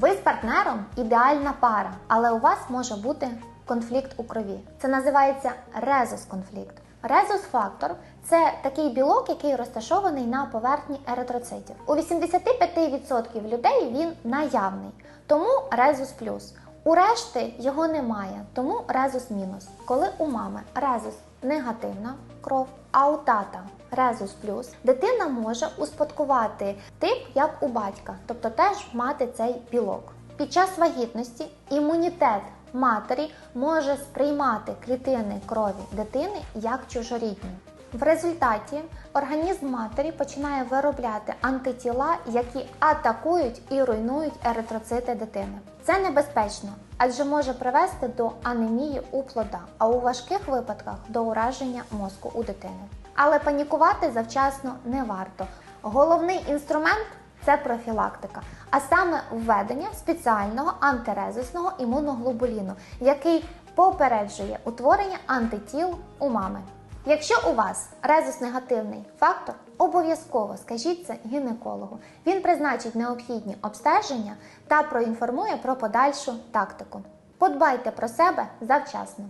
Ви з партнером ідеальна пара, але у вас може бути конфлікт у крові. Це називається резус-конфлікт. Резус-фактор це такий білок, який розташований на поверхні еритроцитів. У 85% людей він наявний, тому резус плюс. У решти його немає, тому резус мінус. Коли у мами резус негативна кров, а у тата резус плюс, дитина може успадкувати тип як у батька, тобто теж мати цей білок. Під час вагітності імунітет матері може сприймати клітини крові дитини як чужорідні. В результаті організм матері починає виробляти антитіла, які атакують і руйнують еритроцити дитини. Це небезпечно, адже може привести до анемії у плода, а у важких випадках до ураження мозку у дитини. Але панікувати завчасно не варто. Головний інструмент це профілактика, а саме введення спеціального антирезусного імуноглобуліну, який попереджує утворення антитіл у мами. Якщо у вас резус негативний фактор, обов'язково скажіть це гінекологу. Він призначить необхідні обстеження та проінформує про подальшу тактику. Подбайте про себе завчасно.